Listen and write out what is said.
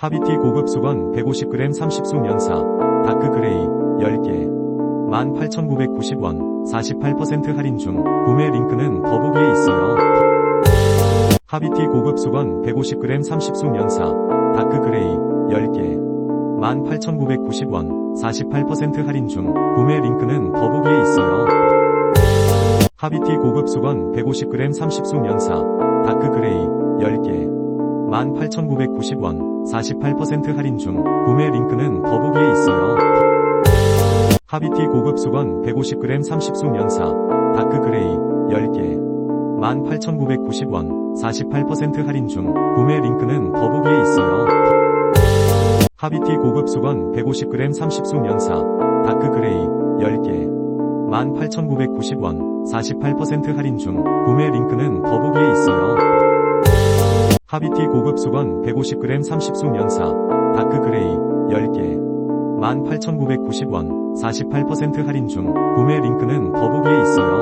하비티 고급 수건 150g 30수 면사 다크 그레이 10개 18,990원 48% 할인 중 구매 링크는 더보기에 있어요. 하비티 고급 수건 150g 30수 면사 다크 그레이 10개 18,990원 48% 할인 중 구매 링크는 더보기에 있어요. 하비티 고급 수건 150g 30수 면사 다크 그레이 10개 18,990원 48% 할인 중 구매 링크는 더보기에 있어요. 하비티 고급 수건 150g 30수 면사 다크 그레이 10개 18,990원 48% 할인 중 구매 링크는 더보기에 있어요. 하비티 고급 수건 150g 30수 면사 다크 그레이 10개 18,990원 48% 할인 중 구매 링크는 더보기에 있어요. 하비티 고급 수건 150g 30수 면사 다크 그레이 10개 18,990원 48% 할인 중 구매 링크는 더보기에 있어요.